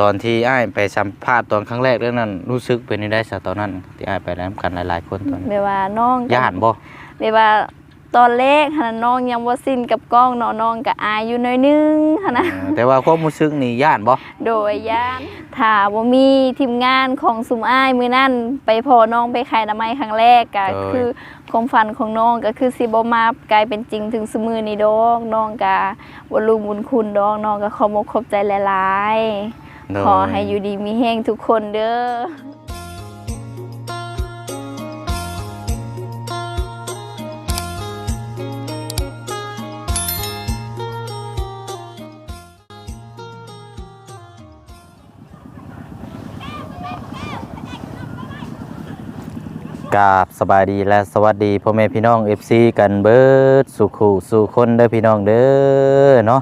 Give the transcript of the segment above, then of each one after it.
ตอนที่อ้ายไปสัมภาษณ์ตอนครั้งแรกเรื่องนั้นรู้สึกเป็นยังไงซะตอนนั้นที่อ้ายไปแล้วกันหลายๆคนตอนนั้นแบบว่าน้องก็ย่านบ่แบบว่าตอนแรกหันน่ะน้องยังบ่สิ้นกับกล้องเนาะน้องก็อายอยู่หน้อยนึงหันนะเออแต่ว่าความรู้สึกนี่ย่านบ่โดยย่านถ้าบ่มีทีมงานของสุมอ้ายมื้อนั้นไปพอน้องไปขายน้ำไม้ครั้งแรกก็คือความฝันของน้องก็คือสิบ่มากลายเป็นจริงถึงสมือนี้ดอกน้องก็บ่รู้บุญคุณดอกน้องก็ขอมกขอบใจหลายโดๆ ขอให้อยู่ดีมีแห้งทุกคนเด้อกราบสบายดีและสวัสดีพ่อแม่พี่น้อง FC กันเบิดสุขูสู่คนเด้อพี่น้องเด้อเนาะ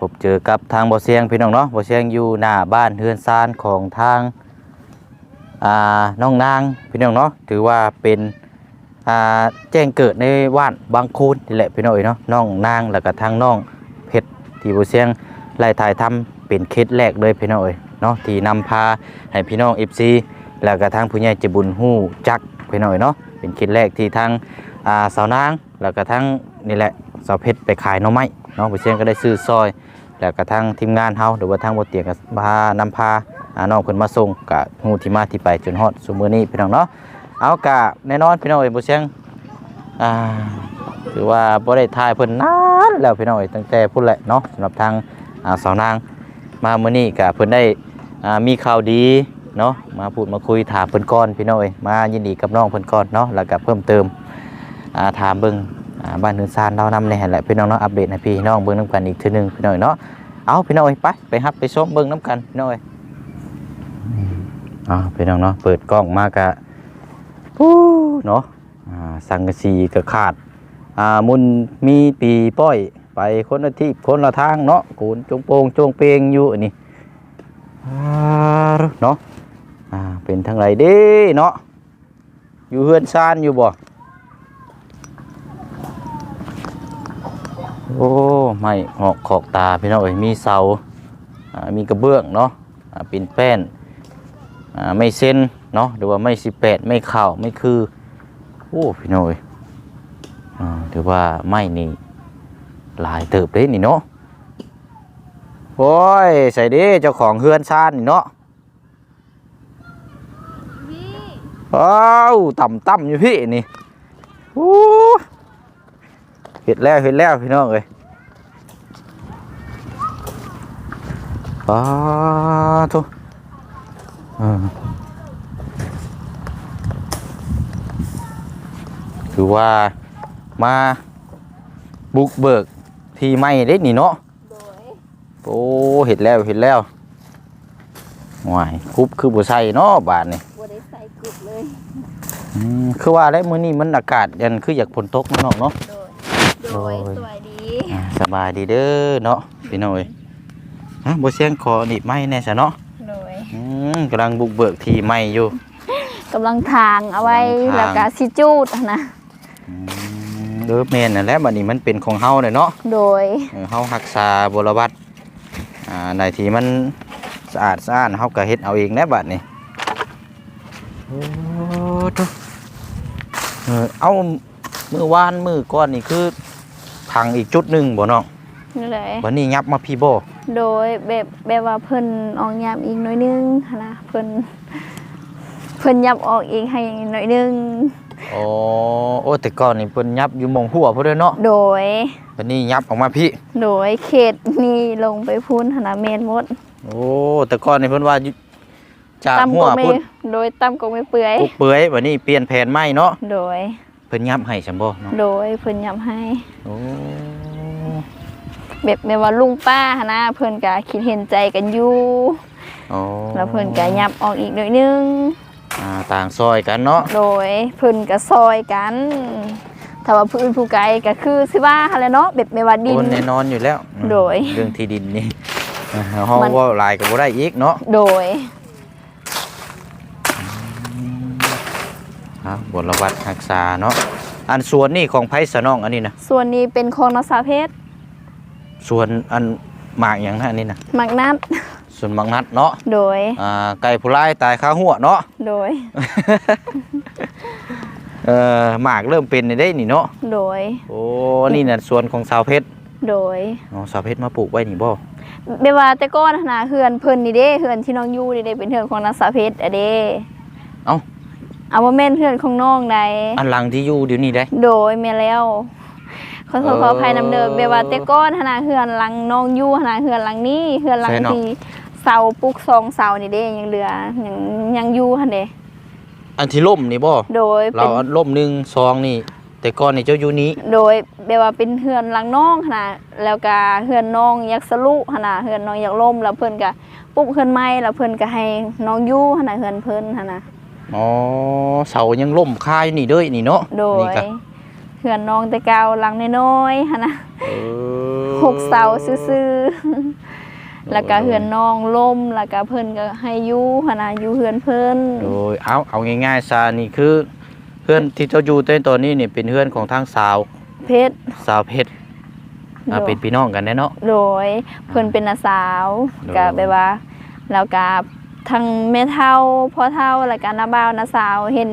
พบเจอกับทางบ่เสียงพี่น้องเนาะบ่เสียงอยู่หน้าบ้านเฮือนซานของทางอ่าน้องนางพี่น้องเนาะถือว่าเป็นอ่าแจ้งเกิดในว่านบางคูนนี่แหละพี่น้องเอ้ยเนาะน้องนางแล้วก็ทางน้องเพชรที่บ่เสียงไล่ถ่ายทำเป็นเคสแรกเลยพี่น้องเอ้ยเนาะที่นำพาให้พี่น้อง FC แล้วก็ทางผู้ใหญ่จะบุญฮู้จักพี่น้องเอ้ยเนาะเป็นเคสแรกที่ทางอ่าสาวนางแล้วก็ทางนี่แหละสาวเพชรไปขายน่อไม้เนาะบ่เสียงก็ได้ซื้อซอย แล้วก็ทางทีมงานเฮาหรือว่าทางบ่เตียงก็พานำพาอน้องเพิ่นมาส่งก็ฮู้ที่มาที่ไปจนฮอดซุมื้อนี้พี่น้องเนาะเอากะแน่นอนพี่น้องเอ้ยบ่เสียงอ่าถือว่าบ่ได้ถ่ายเพิ่นนานแล้วพี่น้องเอ้ยตั้งแต่พุ่นแหละเนาะสำหรับทางอ่าสาวนางมามื้อนี้ก็เพิ่นได้อ่ามีข่าวดีเนาะมาพูดมาคุยถามเพิ่นก่อนพี่น้องเอ้ยมายินดีกับน้องเพิ่นก่อนเนาะแล้วก็เพิ่มเติมอ่าถามเบิ่ง บ้านเฮือนซานเรานำในหั่นแหละพี่น้องเนาะอัปเดตให้พี่น้องเบิ่งนํกันอีกทื่อหนึงพี่น้องเอ้ยเนาะเอาพี่น้องเอ้ยไปไปฮับไปชมเบิ้งน้ำกันพี่น้องเอ้ยอืมเอ่าพี่น้องเนาะเปิดกล้องมากะปู้เนาะอ่าสังกะสีกะขาดอ่ามุนมีปีป้อยไปคนละที่คนละทางเนาะกูนจงโปงจงเปงอยู่นี่เนาะอ่าเป็นทางไรเด้เนาะอยู่เฮือนซานอยู่บ่ โอ้ไม่หอกขอกตาพี่น้องเอ้ยมีเสาอ่ามีกระเบื้องเนาะอ่าเป็นแป้นอ่าไม่เส้นเนาะหรือว่าไม่สิบแปดไม่เข่าไม่คือโอ้พี่น้องเอ้ยอ่าถือว่าไม่นี่หลายเติบเลยนี่เนาะโอ้ยใส่เด้เจ้าของเฮือนซานนี่เนาะอ้าวต่ำต่ำอยู่พี่นี่โอ้เห็ดแล้วเห็ดแล้วพี่น้องเอ้ยป้าทุถือว่ามาบุกเบิกทีไม่ได้นี่เนาะโดยโอ้เห็ดแล้วเห็ดแล้วหวายคุบคือบุใส่เนาะบาทนี่บ่ได้ใส่กรุบเลยอืมคือว่าแล้วมื้อนี้มันอากาศยันคืออยากฝนตกเนาะเนาะ โดยโดยโดยสวัสดีอ่าสบายดีเด้อเนาะพี่น้อยฮะบ่เสียงขอนี่ไม่แน่ซะเนาะโดยอืมกำลังบุกเบิกทีไม่อยู่ กำลังทางเอาไว้กำลังทาง แล้วก็สิจูดนะ อืมเด้อแม่นนั่นแหละบัดนี้มันเป็นของเฮาเด้เนาะ โดย เออเฮารักษาบรวัตอ่าในที่มันสะอาดสะอ้านเฮาก็เฮ็ดเอาเองแน่บัดนี้โอ้ทุเออเอามื้อวานมื้อก่อนนี่คือ พังอีกจุดหนึงบ่น้องนี่เลยวันนี้ยับมาพี่บ่โดยแบบแบบว่าเพิ่นออกยามอีกหน่อยนึงหั้นนะเพิ่นเพิ่นยับออกอีกให้หน่อยนึงอ๋อโอ้แต่ก่อนนี่เพิ่นยับอยู่หมองหัวพุ่นเด้อเนาะโดย วันนี้ยับออกมาพี่ โดยเขตนี่ลงไปพูนหั้นนะเมนหมดโอ้แต่ก่อนนี่เพิ่นว่าอยู่จากตำหัวก็ไม่พุ่นโดยตำก็ไม่เปื่อย ปุกเปื่อยวันนี้เปลี่ยนแผนใหม่เนาะโดย เพิ่นยับให้ซั่นบ่เนาะโดยเพิ่นยับให้ โอ้แบบแบบว่าลุงป้าหั้นนะเพิ่นก็คิดเห็นใจกันอยู่โอ้แล้วเพิ่นก็ยับออกอีกหน่อยนึง อ่าต่างซอยกันเนาะโดยเพิ่นก็ซอยกันถ้าว่าผู้อื่นผู้ไกลก็คือสิว่าหั่นแหละเนาะแบบไม่ว่าดินโอนแน่นอนอยู่แล้วอืมโดยเรื่องที่ดินนี่อ่าเฮามัน เว่าหลายก็บ่ได้อีกเนาะ โดย อ่าบทระวัดรักษาเนาะอันสวนนี่ของไผสะน้องอันนี้นะส่วนนี้เป็นของนักสาวเพชรสวนอันหมากหยังนะอันนี้นะมักนัดสส่วนบางนัดเนาะโดย อ่าไก่ผู้ร้ายตายคาหัวเนาะ โดย เอ่อหมากเริ่มเป็นได้นี่เนาะโดย โอ้นี่น่ะส่วนของสาวเพชรโดยอ๋อสาวเพชรมาปลูกไว้นี่บ่เบว่าแต่ก่อนหั้นนะเฮือนเพิ่นนี่เด้เฮือนที่น้องอยู่นี่เด้เป็นเฮือนของนางสาวเพชรอะเด้ เอ้าเอาบ่แม่นเฮือนของน้องใดอันหลังที่อยู่เดี๋ยวนี้ได้ โดยแม่แล้วขอโทษเออขออภัยนำเด้อเบว่าแต่ก่อนหั้นนะเฮือนหลังน้องอยู่หั้นนะเฮือนหลังนี้เฮือนหลังใช่เนาะ ที่เสาปลูกสองเสานี่เด้ยังเหลือยังยังอยู่หั่นเด้อันที่ล่มนี่บ่โดยเราเป็นอันล่มหนึ่งซองนี่ แต่ก่อนนี่เจ้าอยู่นี้ โดยแบบว่าเป็นเฮือนหลังน้องหั่นน่ะแล้วก็เฮือนน้องอยากสลุหั่นน่ะเฮือนน้องอยากล่มแล้วเพิ่นก็ปลุกเฮือนใหม่แล้วเพิ่นก็ให้น้องอยู่หั่นน่ะเฮือนเพิ่นหั่นน่ะ อ๋อเสายังล่มคาอยู่นี่เด้อนี่เนาะโดนี่ยก็เฮือนน้องแต่เก่าหลังน้อยๆหั่นน่ะเออหกเสาซื่อๆแล้วก็เฮือนน้องล่มแล้วก็เพิ่นก็ให้อยู่หั่นน่ะอยู่เฮือนเพิ่นโดยเอาเอาง่ายๆซานี่คือเพื่อนที่เจ้าอยู่ในตอนนี้นี่เป็นเพื่อนของทางสาวเพชรสาวเพชรอ่าโดยเป็นพี่น้องกันแน่เนาะโดยเพิ่นเป็นน้าสาวโดยก็แบบว่าแล้วก็ ทั้งแม่เฒ่าพ่อเฒ่าแล้วก็น้าบ่าวน้าสาวเห็น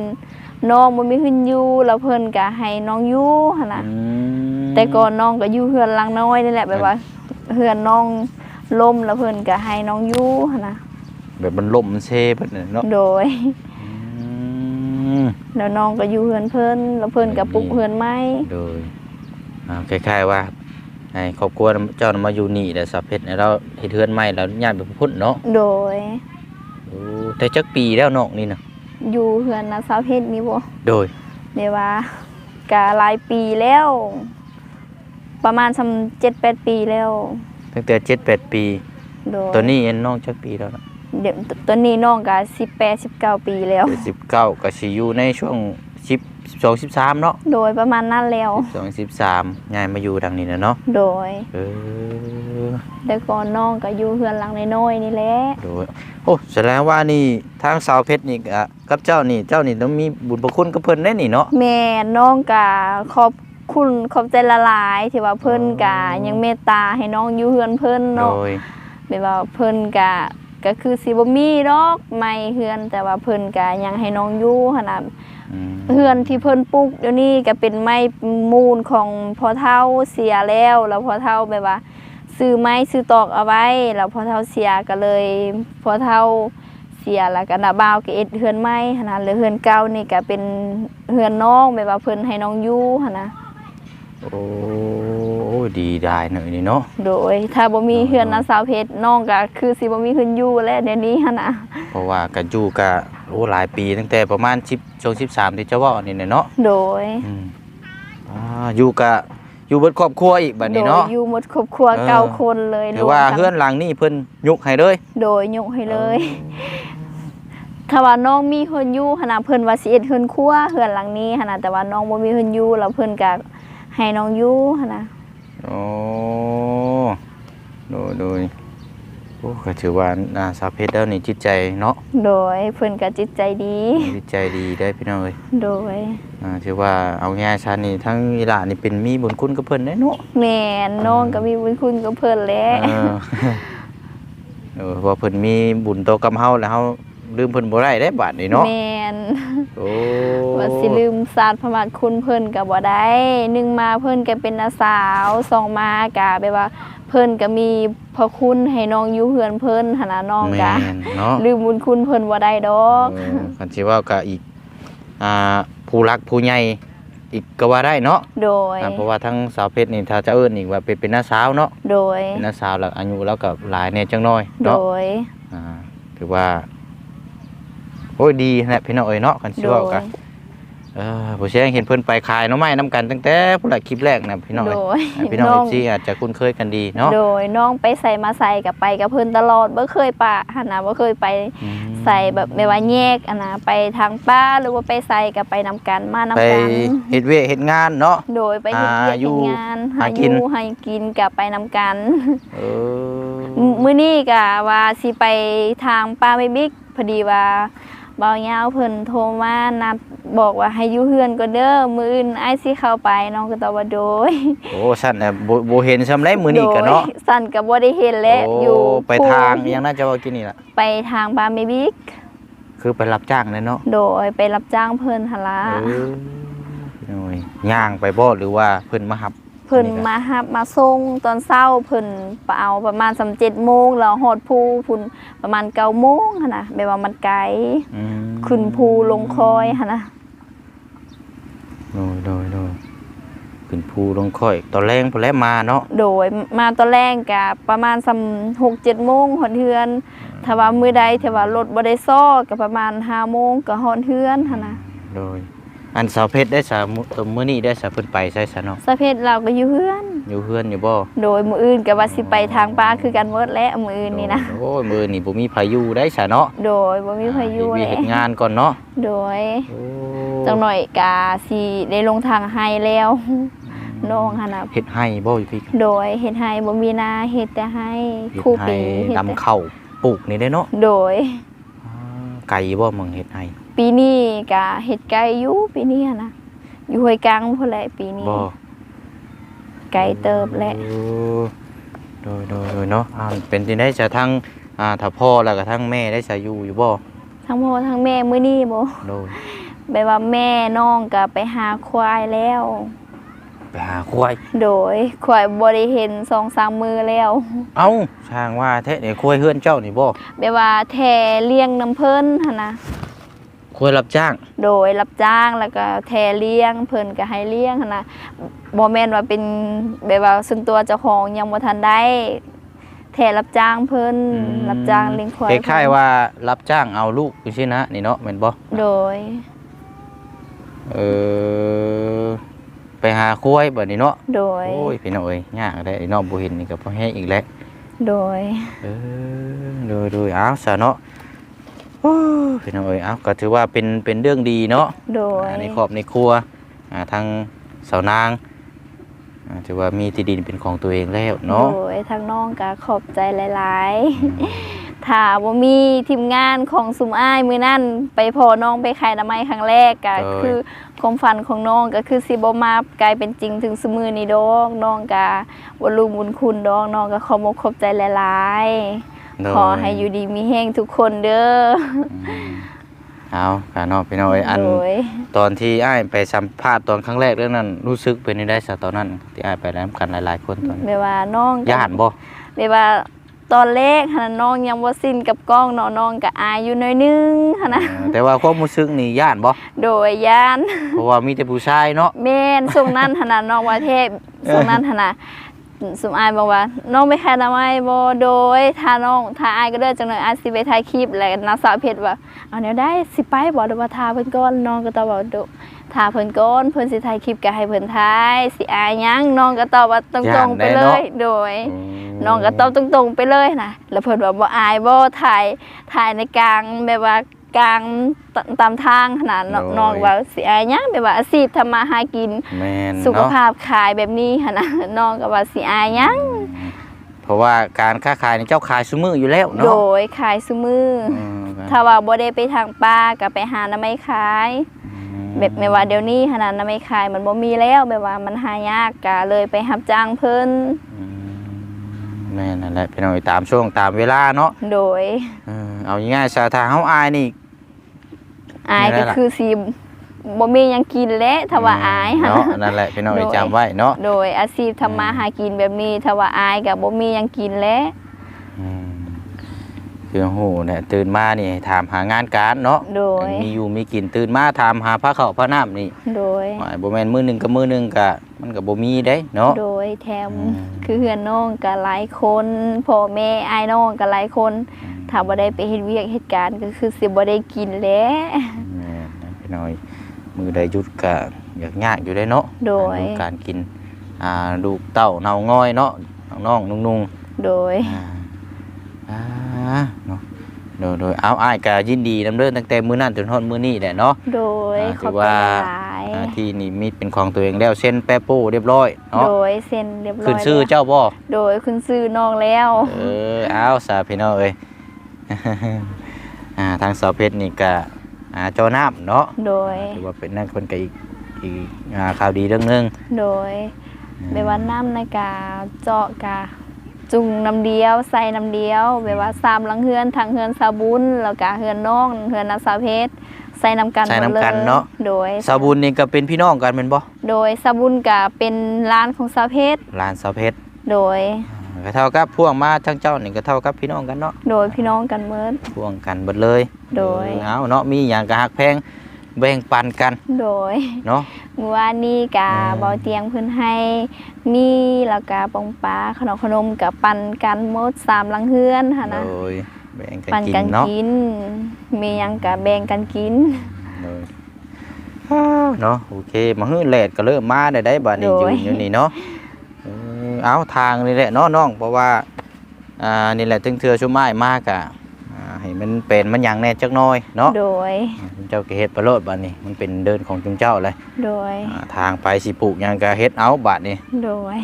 น้องบ่มีขึ้นอยู่แล้วเพิ่นก็ให้น้องอยู่หั่นน่ะอืมแต่ก่อนน้องก็อยู่เฮือนหลังน้อยนี่แหละแบบว่าเฮือนน้องล่มแล้วเพิ่นก็ให้น้องอยู่หั่นน่ะแบบมันล่มมันเซเบิดน่ะเนาะโดย อืม แล้วน้องก็อยู่เฮือนเพิ่นแล้วเพิ่นก็ปลุกเฮือนใหม่โดยอ่าคล้ายๆว่าให้ครอบครัวเจ้าน่ะมาอยู่นี่แต่สาวเพชรเนี่ยเราเฮ็ดเฮือนใหม่แล้วย้ายไปพุ่นเนาะโดย โอ้แต่จักปีแล้วเนาะนี่น่ะอยู่เฮือนน้าสาวเพชรนี่บ่โดยเดี๋ยวว่าก็หลายปีแล้ว ประมาณสำ7-8ปีแล้วตั้งแต่7-8ปี โดยตัวนี้เอ็นน้องจักปีแล้วนะเดี๋ยวตัวนี้น้องก็18 19ปีแล้วสิบเก้าก็สิอยู่ในช่วง สิบสองสิบสามเนาะโดยประมาณนั้นแล้วสองสิบสามย้ายมาอยู่ดังนี้นะเนาะโดยเออแต่ก่อนน้องก็อยู่เฮือนหลังน้อยๆนี่แหละโดยโอ้แสดงว่านี่ทางสาวเพชรนี่ก็กับเจ้านี่เจ้านี่ต้องมีบุญประคุณกับเพิ่นได้นี่เนาะแม่น้องก็ขอบคุณขอบใจละลายที่ว่าเพิ่นก็ยังเมตตาให้น้องอยู่เฮือนเพิ่นโดเนาะยแบบว่าเพิ่นก็ก็คือสิบ่มีดอกไม่เฮือนแต่ว่าเพิ่นก็ยังให้น้องอยู่หั่นน่ะอืม เฮือนที่เพิ่นปลูกเดี๋ยวนี้ก็เป็นไม้มูลของพอเท่าเสียแล้ว แล้วพอเท่าแบบว่าซื้อไม้ซื้อตอกเอาไว้ แล้วพอเท่าเสียก็เลยพอเท่าเสียแล้วก็นาบ่าวก็เอ็ดเฮือนไม้ขนาดเลยเฮือนเก่านี่ก็เป็นเฮือนน้องแบบว่าเพิ่นให้น้องอยู่หั่นนะ โอ้ดีได้หน่อยนี่เนาะโดย ถ้าบ่มีอ๋อเฮือนนาสาวเพชรน้องก็คือสิบ่มีเฮือนอยู่แล้วเดี๋ยวนี้หั่นน่ะเพราะว่าก็อยู่ก็โอ้หลายปีตั้งแต่ประมาณ10ช่วง13ที่เจ้าเว้านี่น่ะเนาะโดยอืมอ่าอยู่ก็อยู่เบิดครอบครัวอีกบัดโดนี้ยเนาะอยู่หมดครอบครัวเออ เก้าคนเลยถือว่ารมกัเฮือนหลังนี่เพิ่นยกให้เลย โดยยกให้เลย ถ้าว่าน้องมีเฮือนอยู่หั่นน่ะเพิ่นว่าสิเอ็ดเฮือนครัวเฮือนหลังนี้หั่นน่ะแต่ว่าน้องบ่มีเฮือนอยู่แล้วเพิ่นก็ ให้น้องอยู่หั่นน่ะโอ้โดยโดยโอ้ก็ถือว่าอ่าสาวเพชรแล้วนี่จิตใจเนาะโดยเพิ่นก็จิตใจดี จิตใจดีได้อพี่น้องเอ้ยโดยอ่าถือว่าเอาง่ายๆชานี่ทั้งอีหลานนี่เป็นมีบุญคุณกับเพิ่นได้เนาะแม่นน้องก็มีบุญคุณกับเพิ่นแหล้วเออเออว่าเพิ่นมีบุญโตอกับเฮาแล้วเฮา ลืมเพิ่นบ่ได้ได้บัดนี้เนาะแม่นโอ้ว่าสิลืมศาสตร์พระมหากคุณเพิ่นก็บ่ได้หนึ่งมาเพิ่นก็เป็นน้าสาวสองมาก็แบบว่า เพิ่นก็มีพระคุณให้น้องอยู่เฮือนเพิ่นหั่นน่ะน้องก็แม่นเนาะลืมบุญคุณเพิ่นบ่ได้ดอกเออคันสิว่าก็อีกอ่าผู้รักผู้ใหญ่อีกก็ว่าได้เนาะโดย อ่าเพราะว่าทั้งสาวเพชรนี่ถ้าจะเอิ้นอีกว่าเป็นเป็นน้าสาวเนาะโดย เป็นน้าสาวแล้วอายุแล้วก็หลายแน่จังน้อยโดเนาะย อ่าถือว่า โอ้ยดีแหละพี่น้องเอ้ยเนาะกันสิโดเว้ายกันเออผู้เชี่ยงเห็นเพิ่นไปขายหน้องไม้น้ำกันตั้งแต่ผู้หลักคลิปแรกนะพี่น้องโดเอ้ยยอ่าพี่น้องน้เออง ฟซีอาจจะคุ้นเคยกันดีเนาะโดยน้องไปใส่มาใส่กับไปกับเพิ่นตลอดบ่เคยปะหั่นน่ะบ่เคยไปอืมใส่แบบไม่ว่าแยกอันนะไปทางป้าหรือว่าไปใส่กับไปนำกันมาไปนำกันเฮ็ดเวยกเฮ็ดงานเนาะ โดยไปเฮ็ดเวียกหาอยู่เฮ็ดงานหาหากินอยู่ให้กินกับไปนำกัน เออ มื้อนี้ก็ว่าสิไปทางป้าไม่บิ๊กพอดีว่า บ่าวยาวเพิ่นโทรมานัดบอกว่าให้อยู่เฮือนก็เด้อมื้ออื่นอ้ายสิเข้าไปน้องก็ตอบว่าโดยโอ้สั่นน่ะบ่บ่เห็นซำไรมื้อนี้ก็เนาะโดยสั่นก็บ่ได้เห็นแล้วโอ้อยู่ไปทางอิหยังน่าจะว่ากินนี่ล่ะ ไปทางบาร์เมบิก คือไปรับจ้างเลยเนาะโดยไปรับจ้างเพิ่นหั่นล่ะเออโอ้ยย่างไปบ่หรือว่าเพิ่นมารับ เพิ่นมารับมาส่งตอนเช้าเพิ่นไปเอาประมาณ3-7โมงแล้วฮอดภูพุ่นประมาณ9โมงหั่นน่ะแบบว่ามันไกลอืมขึ้นภูลงคอยหั่นน่ะโดยโดยโดยขึ้นภูลงค่อย ตอนแรงพุ่นแลมาเนาะโดยมาตอนแรกก็ประมาณสหกเจ็ดโมงฮอดเฮือนถ้าว่ามื้อใดถ้าว่ารถบ่ได้ซ้อก็ประมาณ5โมงก็ฮอดเฮือนหั่นน่ะโดย อันสาวเพชรได้สามุตัวมื้อนี้ได้สาเพิ่นไปใช่ซะเนาะสะเพชเราก็อยู่เฮือน อยู่เฮือนอยู่บ่โดยมื้ออื่นก็ว่าสิไปทางป่าคือกันหมดแล้วมื้ออื่นนี่นะ โอ้ยมื้อนี้บ่มีพายุได้ซะเนาะโดยบ่มีพายุเฮ็ดแล้เฮ็ดวงานก่อนเนาะโดยโอ้จังหน่อยกาสิได้ลงทางไฮแล้วน้องหั่นน่ะเฮ็ดให้บ่อยู่พี่โดยเฮ็ดไฮบ่มีนาเฮ็ดแต่ไฮเฮ็ดคู่ให้ปีเฮ็ดดำแต่ข้าวปลูกนี่ได้เนาะโดยอ่าไก่บ่มึงเฮ็ดให้ ปีนี้ก็เฮ็ดไก่อยู่ปีนี้หั่นน่ะอยู่ห้วยกลางพุ่นแหละปีนี้บ่ไก่เติบและโอ้โดยโดยโดยเนาะอ่าเป็นที่ได้จะทั้งอ่าถ้าพ่อแล้วก็ทั้งแม่ได้สาอยู่อยู่บ่ทั้งพ่อทั้งแม่มื้อนี้บ่โดยแบบว่าแม่น้องก็ไปหาควายแล้ว ไปหาควาย โดยควายบ่ได้เห็น2-3มื้อแล้ว เอ้าช่างว่าแท้นี่ควายเฮือนเจ้านี่บ่แบบว่าแท่เลี้ยงน้ำเพิ่นหั่นนะ ควายรับจ้าง โดยรับจ้างแล้วก็แท่เลี้ยง เพิ่นก็ให้เลี้ยงหั่นนะบ่แม่นว่าเป็นแบบว่าส่วนตัวเจ้าของยังบ่ทันได้ แท่รับจ้างเพิ่นรับจ้างเลี้ยงควายคล้ายๆว่ารับจ้างเอาลูกอยู่ซี่นะนี่เนาะแม่นบ่โดย เออไปหาควายบัดนี้เนาะโดยโอ้ยพี่น้องเอ้ยยากได้ไอ้น้องบ่เห็นนี่ก็พอแห้งอีกแล้ว โดย เออโดยโดยเอาซะเนาะโอ้ย พี่น้องเอ้ยเอาก็ถือว่าเป็นเป็นเรื่องดีเนาะโดยอ่าในครอบในครัวอ่าทางสาวนางอ่าถือว่ามีที่ดินเป็นของตัวเองแล้วเนาะโดยทางน้องก็ขอบใจหลายๆ ถ้าบ่มีทีมงานของสุมอ้ายมื้อนั้นไปพอน้องไปขายน้ำไม้ครั้งแรกก็คือความฝันของน้องก็คือสิบ่มากลายเป็นจริงถึงสมือนี้ดอกน้องก็บ่รู้บุญคุณดอกน้องก็ขอมกขอบใจหลายๆ โดย ขอให้อยู่ดีมีแห้งทุกคนเด้ออืมเอาค่ะเนาะพี่น้องเอ้ยอัน โดยตอนที่อ้ายไปสัมภาษณ์ตอนครั้งแรกเรื่องนั้นรู้สึกเป็นยังไงซะตอนนั้นที่อ้ายไปแล้วกันหลายๆคนตอนนั้นแบบว่าน้องก็ย่านบ่ แบบว่าตอนแรกหันน้องยังบ่สิ้นกับกล้องเนาะน้องก็อายอยู่หน้อยนึงหันนะเออแต่ว่าความรู้สึกนี่ย่านบ่ โดยย่าน เพราะว่ามีแต่ผู้ชายเนาะ แม่นส่งนั้นหนนาน้องว่าเทพส่งนั้นหนนา สมอายบอกว่า น้องไปแค่ทำไมบ่โดยถ้าน้องถ้าอายก็เด้อจังเลยอายสิไปถ่ายคลิปแล้วนางสาวเพชรว่าเอาแนวได้สิไปบ่เดี๋ยวว่าทาเพิ่นก่อนน้องก็ตอบว่าโดทาเพิ่นก่อนเพิ่นสิถ่ายคลิปก็ให้เพิ่นถ่ายสิอายหยังน้องก็ตอบว่าตรงๆไปเลย โดย น้องก็ตอบตรงๆไปเลยนะแล้วเพิ่นว่าบ่อายบ่ถ่ายถ่ายในกลางแบบว่า กลางตตามทางขนาดน้องโอ้ยน้องว่าสิอายหยังแบบว่าอาชีพทำมาหากิน แม่นสุขเนาะภาพขายแบบนี้หั่นนะน้องก็ว่าสิอายหยังเพราะว่าการค้าขายนี่เจ้าขายซุมืออยู่แล้วโดเนาะยขายซุมืออืมถ้าว่าบ่ได้ไปทางป่าก็ไปหาน้ำไม้ขาย แบบไม่ว่าเดี๋ยวนี้ขนาดน้ำไม้ขายมันบ่มีแล้วแบบว่ามันหายากก็เลยไปรับจ้างเพิ่นอืมแม่นั่นแหละพี่น้องตามช่วงตามเวลาเนาะ โดย เออ เอาง่ายๆสาทางเฮาอายนี่ อายไม่ได้ก็ล่ะคือสิบ่มีหยังกินแล้วถ้าว่าอายหั่นเนาะนั่นแหละพี่น้องโดยจำไว้เนาะโดยอาชีพทำมาหากินแบบนี้ถ้าว่าอายกับบ่มีหยังกินแล้วอืมคือโหเนี่ยตื่นมานี่ถามหางานการเนาะโดย มีอยู่มีกินตื่นมาถามหาผ้าข้าวผ้าน้ำนี่โดย หมายบ่แม่นมื้อหนึงกับมื้อหนึงก็มันก็บ่มีเด้เนาะ โดยแถมอืม คือเฮือนน้องก็หลายคนพ่อแม่อายน้องก็หลายคน ถ้าบ่ได้ไปเฮ็ดเวียกเฮ็ดการก็คือสิบ่ได้กินแล้วแม่นนะพี่น้อยมือใดหยุดก็อยากยากอยู่ได้เนาะโดยดูการกินอ่าลูกเต้าเนาง่อยเนาะน้องๆนุ่งๆโดยอ่าอ่าเนาะโดยโดยเอาอ้ายก็ยินดีนำเด้อตั้งแต่มื้อนั้นจนฮอดมื้อนี้แหละเนาะโดยอ่าขถือบอใจว่าหลายอ่าที่นี่มีเป็นของตัวเองแล้วเส้นแปะโป้เรียบร้อยเนาะโดยเซ็นเรียบร้อยขึ้นชื่อแล้วเจ้าบ่โดยคุณซื้อน้องแล้วเออเอาสาพี่น้องเอ้ย อ่าทางสาวเพชรนี่ก็อ่าจอน้ำเนาะโดย ถือว่าเป็นนั่นคนกับอีกอีกอ่าข่าวดีเรื่องหนึงโดยแบบว่าน้ำในกาเจาะกาจุงน้ำเดียวใส่น้ำเดียวแบบว่าสามหลังเฮือนทางเฮือนสาบุญแล้วก็เฮือนน้องเฮือนนาสาวเพชรใส่น้ำกันใส่หมดเลยน้ำกันเนาะ โดยสาบุญนี่ก็เป็นพี่น้องกันเป็นบ่โดยสาบุญกาเป็นร้านของสาวเพชรหลานสาวเพชร โดย ก็เท่ากับพวกมาทั้งเจ้านี่ก็เท่ากับพี่น้องกันเนาะโดยพี่น้องกันเมิดพวงกันหมดเลยโดยเออเอาเนาะมีอย่างก็ฮักแพงแบ่งปันกัน โดยเนาะเมื่อวานนี้กาอืมเบาเตียงเพิ่นให้มีแล้วก็ปองปลาขนมขนมกับปันกันหมดสามหลังเฮือนค่ะนะโดยแบ่งกันปันกิกันนเนาะกินมีหยังกะแบ่งกันกินโดยเนาะโอเคมาฮื้อแลดก็เริ่มมาได้ได้บัดนี้โดยืยนอยู่นี่เนาะ เออเอาทางนี่แหละเนาะน้องเพราะว่าอ่านี่แหละถึงเทื่อชุ่มไม้มากอะอ่าให้มันเป็นมันหยังแน่จักหน้อยเนาะโดย จุมเจ้าก็เฮ็ดประโลดบัดนี้มันเป็นเดินของจุมเจ้าเลยโดย อ่าทางไปสิปลูกหยังก็เฮ็ดเอาบัดนี้ โดย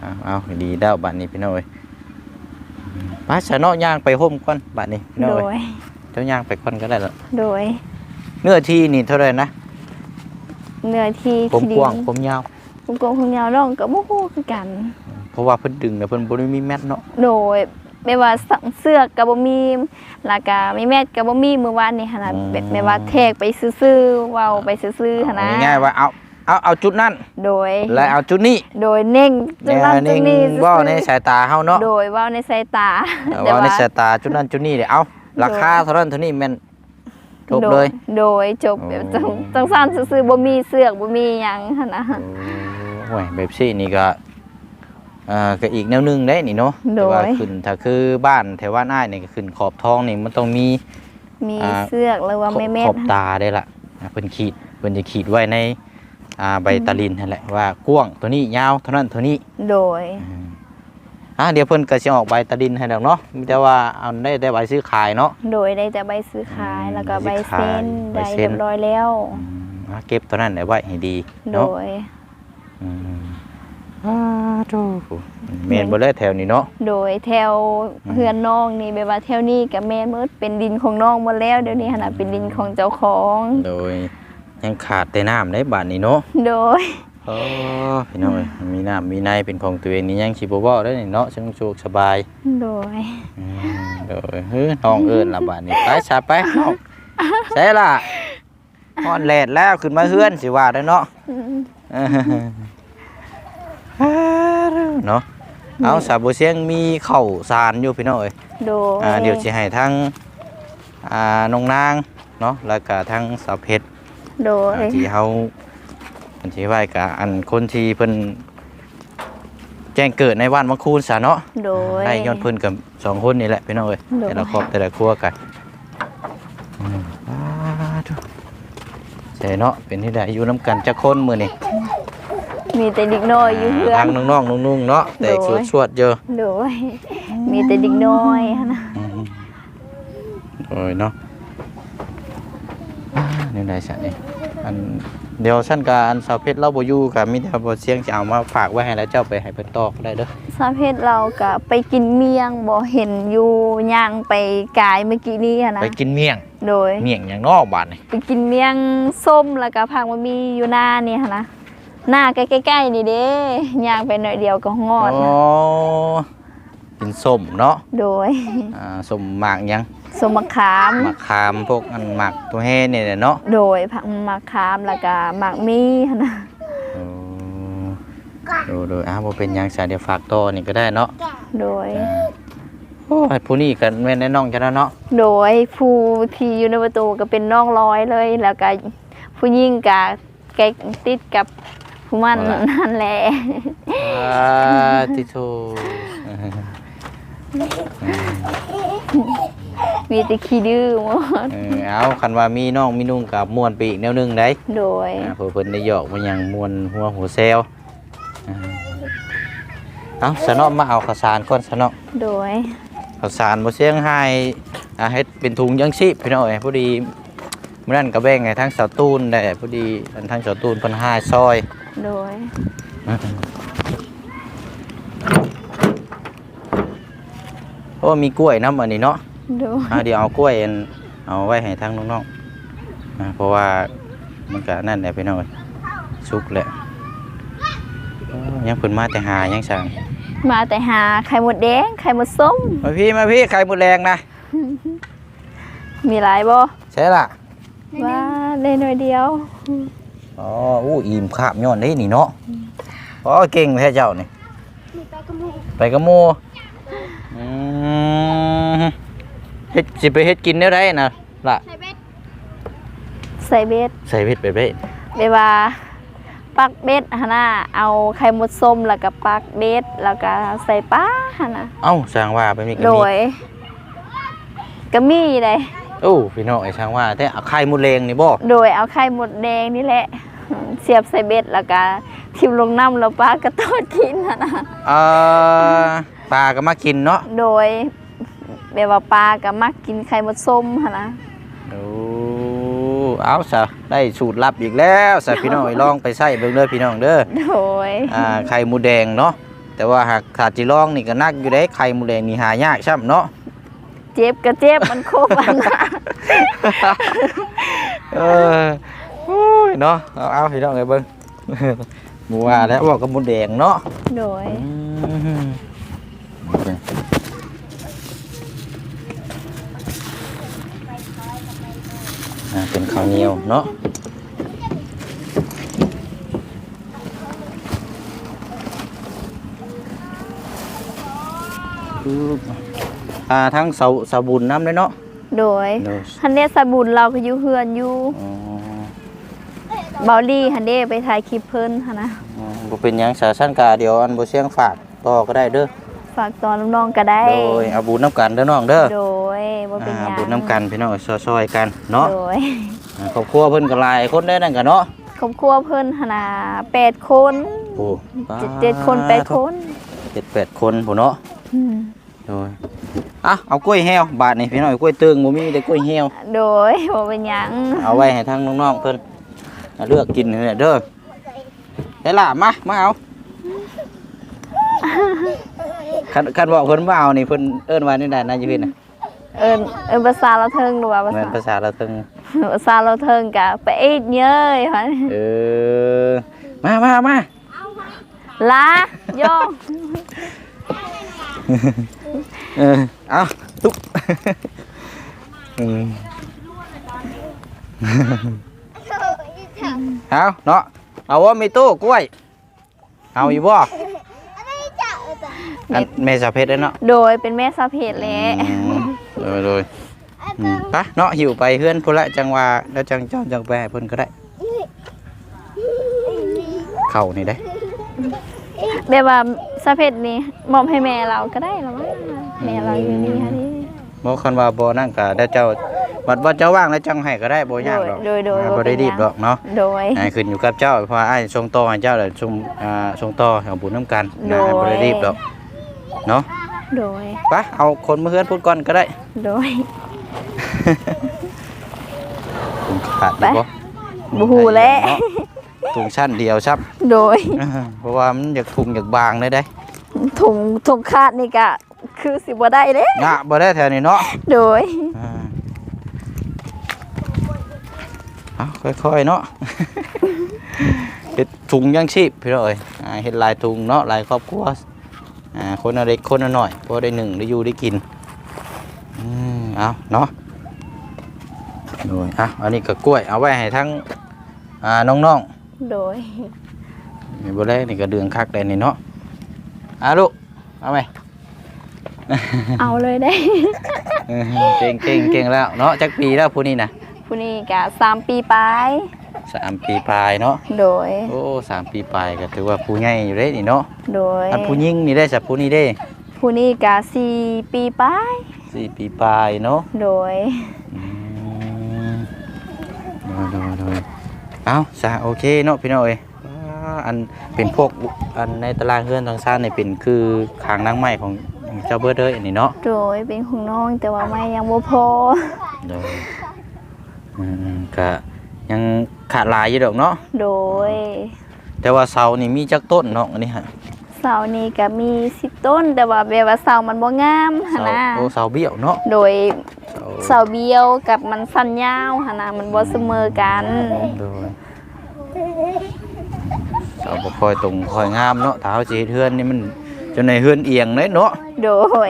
เอาเอาดีแล้วบัดนี้พี่น้องเอ้ยไป้าชะเนาะย่างไปห่มก่อนบัดนี้พี่น้องโดเอ้ยย เจ้าย่างไปก่อนก็ได้แล้วโดย เนื้อที่นี่เท่าไหร่นะเนื้อที่ผมที่ดิกว้างนผมยาว ผมกว้างผมยาวน้องก็บ่ฮู้คือกัน เพราะว่าเพิ่นดึงแล้วเพิ่นบ่ได้มีแมทเนาะโดยไม่ว่าสั่งเสื้อกก็บ่มีแล้วก็มีแมทก็บ่มีมื้อวานนี้หั่นน่ะแบบไม่ว่าแทกไปซื่อๆเว้าไปซื่อๆหั่นนะเอาง่ายๆว่าเอาเอาเอาจุดนั้นโดย แล้วเอาจุดนี้ โดยเน่งจุดนั้นแนจุดวนี้เว้าในสายตาเฮาเนาะโดยเว้าในสายตาเว้าในสายตาจุดนั้นจุดนี้เด้เอาราคาเท่านั้นเท่านี้แม่น จบเลย โดยจบแบบโอ้จังจังซั่นซื่อๆบ่มีเสือกบ่มีหยังหั่นนะโอ้ยแบบซี่นี่ก็อ่าก็อีกแนวหนึงได้นี่เนาะโดแต่ว่ายขึ้นถ้าคือบ้านแถวบ้านอ้ายนี่ก็ขึ้นขอบท้องนี่มันต้องมี มีอ่า เสือกหรือว่าขอบแม่แม่ขอบตาได้ละอ่าเพิ่นขีดเพิ่นจะขีดไว้ในอ่าใบตะลินนั่นแหละว่ากว้างตัวนี้ยาวเท่านั้นเท่านี้โดยอ่าเดี๋ยวเพิ่นก็สิออกใบตะลินให้ดอกเนาะมีแต่ว่าเอาได้ได้ใบซื้อขายเนาะ โดยได้แต่ใบซื้อขายอืมแล้วก็ใบใบซื้อขายเซ็นใบได้เซ็น เรียบร้อยแล้วอืมอ่าเก็บตัวนั้นไว้ให้ดีโดเนาะย อืมอ่าโธ่แม่นบ่เลยแถวนี้เนาะ โดยแถวอืมเพื่อนน้องนี่แบบว่าแถวนี้กับแม่นหมดเป็นดินของน้องหมดแล้วเดี๋ยวนี้หั่นน่ะเป็นดินของเจ้าของ โดยยังขาดแต่น้ำได้บาดนี้เนาะ โดย โอ้พี่น้องเอ้ยมีน้ำมีในเป็นของตัวเองนี่ยังสิบ่เว้าได้นี่เนาะสงสุขสบายโดยอืมโดยเฮ้ยน้องเอิ้นละบาดนี้ไปชาไปน้องใช่ล่ะฮอนแลดแล้วขึ้นมาเฮือนสิว่าได้อเนาะอืมเนาะเอาสาบุเสียงมีข้าวสารอยู่พี่น้องเอ้ยโดยอ่าเดี๋ยวสิให้ทั้งอ่าน้องนางเนาะแล้วก็ทั้งสาวเพชรโดยอ่าที่เฮา เพิ่นสิไว้กับอันคนที่เพิ่นแจ้งเกิดในวันมังคูนซะเนาะโดย ได้ย้อนเพิ่นกับสองคนนี่แหละพี่น้องเอ้ยโดย แต่ละครอบแต่ละครัวกันอืมอ่าทุใช่เนาะเป็นที่ได้อยู่น้ำกันจักคนมื้อนี้มีแต่เด็กน้อยอยู่เพื่อทาน งน้องๆนุ่งๆเนาะแต่โดย สวดๆเยอะ โดย มีแต่เด็กน้อยหั่นน่ะอืมโอ้ยเนาะอ่านี่ได้ซะนี่อัน เดี๋ยวชั้นการอันสาวเพชรเราบ่อยู่ก็มีแต่บ่เสียงจะเอามาฝากไว้ให้แล้วเจ้าไปให้เพิ่นตอกก็ได้เด้อสาเพศเราก็ไปกินเมียงบ่เห็นอยู่ย่างไปกายเมื่อกี้นี้หั่นนะไปกินเมี่ยงโดย เมี่ยงอย่างนอกบาดนี่ไปกินเมียงส้มแล้วก็พังมามีอยู่หน้านี่หั่นนะหน้าใกล้ๆนี่เด้ย่างไปหน่อยเดียวก็ฮอดอ๋อกินส้มเนาะโดย อ่าส้มหมากหยัง สมมะขามหมากคามพวกอันหมากตัวแห่นี่แหละเนาะโดยผักมะขามแล้วก็หมากมีหั่นนะโอ้ดูดูอ้าวบ่เป็นหยังซะเดี๋ยวฝากต่อนี่ก็ได้เนาะโดยโอ้ยผู้นี้กันแม่นแน่น้องจะแล้วเนาะโดยผู้ที่อยู่ในประตูก็เป็นน้องร้อยเลย แล้วก็ผู้ยิ่งก็ใกล้ติดกับผู้มันนั่นแหละ อ่าติโท มีแต่ขี้ดื้อหมดเออเอาคันว่ามีน้องมีนุ่งกับม่วนไปอีกแนวหนึงได้โดย อ่าเพื่อเพิ่นได้หยอกมาหยังม่วนหัวหัวแซวอ่าเอาสนอมาเอาข้าวสารก่อนสนอ โดย ข้าวสารบ่เสียงให้อ่าเฮ็ดเป็นถุงยังชีพพี่น้องเอ้ยพอดีมื้อนั้นก็แบ่งให้ทั้งสาวตูนได้พอดีอันทั้งสาวตูนเพิ่นให้ซอยโดย โอ้มีกล้วยน้ำอันนี้เนาะโดยอ่าเดี๋ยวเอากล้วยอันเอาไว้ให้ทั้งน้องๆอ่าเพราะว่ามันก็นั่นแหละพี่น้องเอ้ยสุกแหละเอ้อยังเพิ่นมาแต่หายังสั่งมาแต่หาไข่มดแดงไข่มดส้มมาพี่มาพี่ไข่หมดแรงนะมีหลายบ่ใช่ล่ะว่าได้หน่อยเดียวอ๋ออู้อิ่มขาบย้อนได้นี่เนาะอ๋อเก่งแท้เจ้านี่ไปกับหมู่อืม เฮ็ดสิไปเฮ็ดกินได้ไรนะล่ะใส่เบ็ดใส่เฮ็ดไปเบ้เบว่าปักเบ็ดหั่นน่ะเอาไข่มดส้มแล้วก็ปักเบ็ดแล้วก็ใส่ปลาหั่นน่ะเอ้าสร้างว่าไปมีกันโดมียก็มีเลยโอ้พี่น้องไอ้ช่างว่าแต่เอาไข่หมดแรงนี่บ่โดยเอาไข่มดแดงนี่แหละ เสียบใส่เบ็ดแล้วก็ทิ่มลงน้ำแล้วปลาก็ทอดกินหั่นน่ะเอ่อปลาก็มากินเนาะโดย แบบว่าปลาก็มักกินไข่มดส้มหั่นนะ โอ้เอาซะได้สูตรลับอีกแล้วซะพี่น้องไอ้ลองไปใส่เบิ่งเด้อพี่น้องเด้อโดยอ่าไข่หมูแดงเนาะแต่ว่าหากขาดจิลองนี่ก็นักอยู่ได้ไข่หมูแดงนี่หายากช่ำเนาะ เจ็บก็เจ็บมันโคบอันนะเออโอ้ยเนาะเอาเอาพี่น้องไอ้เบิ่งหมูว่าแล้วบอกกับหมูแดงเนาะโดย อืม อ่าเป็นข้าวเหนียวเนาะอ่าทั้งเสาเสาบุญน้ำเลยเนาะ โดยเนาะฮันเดสบุญเราก็อยู่เฮือนอยู่อ๋อเบาลี่ฮันเดไปถ่ายคลิปเพิ่นหั่นนะอ๋อบ่เป็นหยังสาสั้นกาเดี๋ยวอันบ่เสียงฝากต่อก็ได้เด้อ ฝากตอนน้องๆก็ได้ โดยเอาบุญน้ำกันเด้อน้องเด้อโดยบ่เป็นหอ่ายังบุญน้ำกันพี่น้องซอยๆกันเนาะโดยอ่าครอบครัวเพิ่นก็หลายคนได้นั่นกันเนาะครอบครัวเพิ่นหั่นน่ะ8คนโอ้เจ็ดเจ็ดคนแปดคนเจ็ดแปดคนผู้เนาะอืมโดยอะเอากล้วยแห้วบาทนี่พี่น้องกล้วยตึงบ่มีแต่กล้วยแห้วโดยบ่เป็นหยังเอาไว้ให้ทางน้องๆเพิ่นเลือกกินนี่แหละเด้อได้ล่ะมามาเอา คันคันบอกเพิ่นบ่เอานี่เพิ่นเอิ้นว่านี่ได้นะอยู่พี่น่ะเอิ้นเอิ้นภาษาเราเทิงหรือว่าภาแม่ษานภาษาละตึงภาษาเราเทิงกะไปอีดเย้ยหั่นเออมามามาลาย่องเออเอาตุ๊บอืมเอาเนาะเอาว่ามีตู้กล้วย เอาอยู่บ่ อันเมษาเพชรเด้อเนาะโดยเป็นแม่สาวเพจแหละอืมโดยโดยอืมไปเนาะหิวไปเพื่อนพุ่นละจังว่าแล้วจังเจ้าจังไปให้เพิ่นก็ได้ เข้านี่ได้ แบบว่าสาวเพจนี่มอบให้แม่เราก็ได้หรอวะแม่เราอยู่นี่ฮะนี่ บ่คันว่าบ่นั่นก็ได้เจ้าบัดว่าเจ้าว่างแล้วจังให้ก็ได้บ่ยากหรอกโดยโดยอ่าโดบ่ยได้รีบดอกเนาะโดย อ่าขึ้นอยู่กับเจ้าเพราะว่าอ้ายส่งต่อให้เจ้าแล้วส่งอ่าส่งต่อให้บุญน้ำกันนะโดย บ่ได้รีบดอก เนาะโดยไปเอาคนมาเฮือนพูดก่อนก็ได้ โดยถุงขาดดีบ่บูฮูแล้วเนาะถุงชั้นเดียวครับโดยอ่าเพราะว่ามันอยากถุงอยากบางเลยได้ถุงถุงคาดนี่ก็คือสิบ่ได้เด้งะบ่ได้แถวนี้เนาะโดยอ่าเอาค่อยๆเนาะเฮ็ดถุงยังชีพพี่น้อยอ่าเฮ็ดหลายถุงเนาะหลายครอบครัว อ่าคนละเล็กคนละน้อยพอได้หนึ่งได้อยู่ได้กินอืมเอาเนาะโดยอะอันนี้ก็กล้วยเอาไว้ให้ทั้งอ่าน้องโดยๆนี่บ่แรกนี่ก็เดืองคักเลยนี่เนาะอะลูกเอาไหม เอาเลยได้ เออเก่งเก่งเก่งแล้วเนาะจักปีแล้วผู้นี้นะผู้นี้ก็สามปีปลาย สามปีปลายเนาะโดย โอ้สามปีปลายก็ถือว่าผู้ใหญ่อยู่เด้นี่เนาะโดย อันผู้หญิงนี่ได้จากผู้นี้ได้ผู้นี้ก็สี่ปีปลายสี่ปีปลายเนาะโดยอืมโดยโดยโดยเอาซะโอเคเนาะพี่น้องเอ้ยอ่าอันเป็นพวกอันในตารางเฮือนทางซ่านนี่เป็นคือขางนางไม้ของเจ้าเบิร์ดเด้ออันนี้เนาะโดยเป็นของน้องแต่ว่าไม่ยังบ่พอโดยอืมก็ ยังขาดหลายอยู่ดอกเนาะ โดย แต่ว่าเสานี่มีจักต้นเนาะอันนี้ฮะเสานี้ก็มีสิบต้น แต่ว่าแบบว่าเสามันบ่งามหั่นเสานะโอ้เสาเบี้ยวเนาะโดยเสาเบี้ยวกับมันสั้นยาวหั่นน่ะมันบ่เสมอกัน โดยเสาบ่ค่อยตรงค่อยงามเนาะถ้าเฮาสิเฮ็ดเฮือนนี่มันจนในเฮือนเอียงเลยเนาะ โดย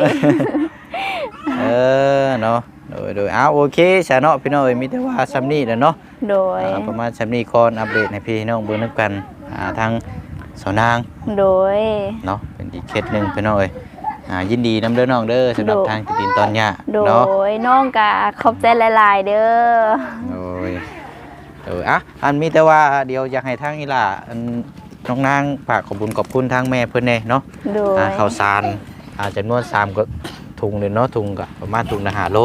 เออเนาะ โดยโดยอ้าวโอเคซะเนาะพี่น้องเอ้ยมีแต่ว่าซ้ำนี้แหละเนาะโดย อ่าประมาณซ้ำนี้ก่อนอัปเดตให้พี่น้องเบิ่งนํกันอ่าทางสาวนางโดย เนาะเป็นอีกเคสหนึงพี่น้องเอ้ยอ่ายินดีนํเด้อน้องเด้อสำหรับโดทางติดดินตอนเนี้ยโดเนาะ ยน้องก็ขอบใจหลายๆเด้อ โอ้ยเอออะอันมีแต่ว่าเดี๋ยวอยากให้ทางอีหล่าอันน้องนางฝากขอบคุญขอบคุณทางแม่เพิ่นแน่เนาะโดย อ่าข้าวสารอาจำนวน3ก็ ถุงเลยเนาะถุงก็ประมาณถุงละ5โล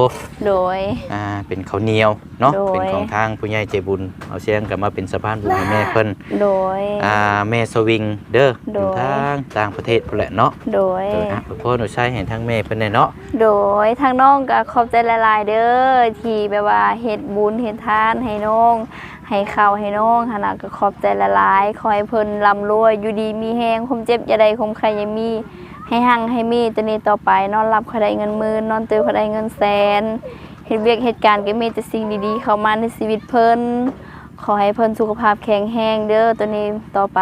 โดย อ่าเป็นข้าวเหนียวเนาะโดย เป็นของทางผู้ใหญ่ใจบุญเอาเสียงกลับมาเป็นสะพานบุญให้แม่เพิ่นโดย อ่าแม่สวิงเด้ออโดยยู่ทางต่างประเทศพุ่นแหละเนาะโดย เอออะขอโทษหนูใช้ให้ทางแม่เพิ่นแน่เนาะโดยทางน้องก็ขอบใจหลายๆเด้อที่แบบว่าเฮ็ดบุญเฮ็ดทานให้น้อง ให้ข้าวให้น้องหั่นน่ะก็ขอบใจหลายๆขอให้เพิ่นร่ำรวยอยู่ดีมีแฮงคมเจ็บอย่าได้คมใครอย่ามี ให้หั่งให้มีตัวนี้ต่อไป นอนรับเขาได้เงินหมื่นนอนตื่นเขาได้เงินแสนเฮ็ดเวียกเหตุการณ์ก็มีแต่สิ่งดีๆ เข้ามาในชีวิตเพิ่นขอให้เพิ่นสุขภาพแข็งแรงเด้อตัวนี้ต่อไป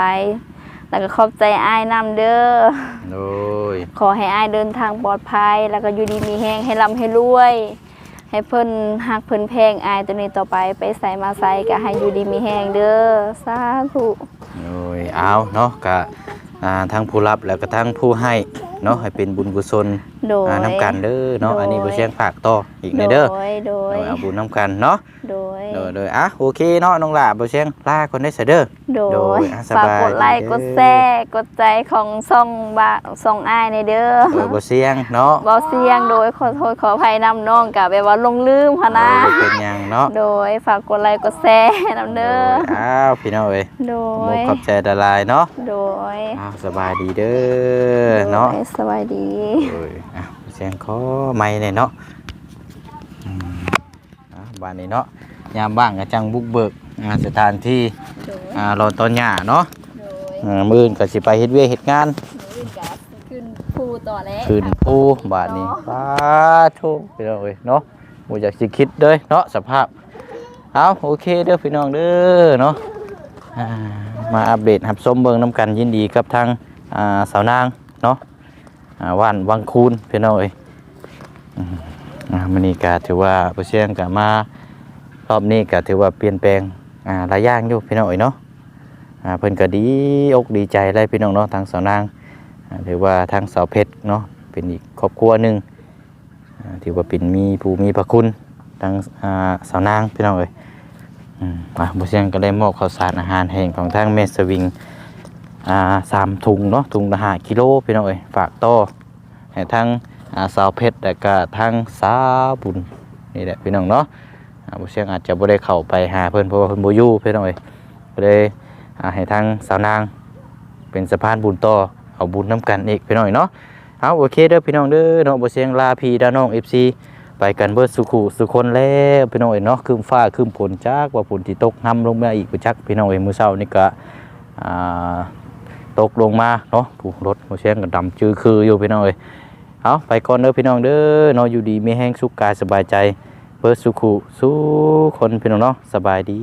แล้วก็ขอบใจอ้ายนํเด้อโดยขอให้อ้ายเดินทางปลอดภัย แล้วก็อยู่ดีมีแห้งให้ร่ำให้รวย ให้เพิ่นหักเพิ่นแพงอายตัวนี้ต่อไปไปใส่มาใส่ก็ให้อยู่ดีมีแห้งเด้อสาธุโดยเอาเนาะกะอ่า ทั้งผู้รับแล้วก็ทั้งผู้ให้เนาะให้เป็นบุญกุศล โดย อ่าน้ำกันเด้อเนาะโดยอันนี้บ่เชียงฝากต่ออีกในเด้อโดยโดโดยยเอาบุญน้ำกันเนาะโดยโดยโดยอะโอเคเนาะน้องหล่าบ่เชียงลาคนได้เสยเด้อโดโดยยอะสฝากบายกดไลค์ดีกดเด้อแชร์กดใจของซ่องบะซ่องอ้ายในเด้อโดยบ่เชียงเนาะบ่เสียงโดยขอโทษขออภัยนำน้องกะแบบว่าลงลืมค่ะนะโดยเป็นหยังเนาะโดยฝากกดไลค์กดแชร์นำโดเด้อยอ้าวพี่น้องเอ้ยโดมุยกขอบใจดลายเนาะโดยอ้าวสบายดีเด้อเนาะโดยสบายดี โดยอะเสียงขอไม้เลยเนาะอืมอะบ้านนี้เนาะยามบ้างก็จังบุกเบิกอ่าสถานที่โดยอ่ารอตอนหญ้าเนาะโดยอ่ามื้ออนก็สิไปเฮ็ดเวยกเฮ็ดงานวิกาขึ้นภูต่อแล้วคืนผู้บาทนี้สาธุพี่น้องเอ้ยเนาะบ่อยากสิคิดเด้ยเนาะสภาพเอาโอเคเด้อพี่น้องเด้อเนาะอ่ามาอัปเดตรับชมเบิ่งนํกันยินดีกับทางอ่าสาวนางเนาะอ่า ว่านวังคูนพี่น้องเอ้ยมอ่ามื้อนี้ก็ถือว่าผู้เชี่ยงก็มารอบนี้ก็ถือว่าเปลี่ยนแปลงหลายอย่างอยู่พี่น้องเอ้ยเนาะเพิ่นก็ดีอกดีใจเลยพี่น้องเนาะทางสาวนางถือว่าทางสาวเพชรเนาะเป็นอีกครอบครัวหนึ่งอ่าถือว่าเป็นมีผู้มีพระคุณทางสาวนางพี่น้องเอ้ยอืมอะบุเชียงก็ได้มอบข้าวสารอาหารแห้งของทางเมสวิง อ่าสามถุงเนาะถุงละห้ากิโลพี่น้องเอ้ยฝากต่อให้ทางอ่าสาวเพชรและก็ทางสาวบุญนี่แหละพี่น้องเนาะอ่าบุเชียงอาจจะบ่ได้เข้าไปหาเพิ่นเพราะว่าเพิ่นบ่อยู่พี่น้องเอ้ยก็เลยอ่าให้ทางสาวนางเป็นสะพานบุญต่อเอาบุญน้ำกันอีกพี่น้องเนาะเอาโอเคเด้อพี่น้องเด้อเนาะบ่เสียงลาพี่ดาน้อง FC ไปกันเบิดสุขุสุคนแล้วพี่น้องเอ้ยเนาะคืมฟ้าคืมฝนจักว่าฝนที่ตกนํลงมาอีกบ่จักพี่น้องเอ้มื้อเช้านี่ก็อ่า ตกลงมาเนาะถูกรถโมเสียงก็ดำจือคืออยู่พี่น้องเลยเอาไปก่อนเด้อพี่น้องเด้อเนาะอยู่ดีไม่แห้งสุขกายสบายใจเบิดสุขุสุคนพี่น้องเนาะสบายดี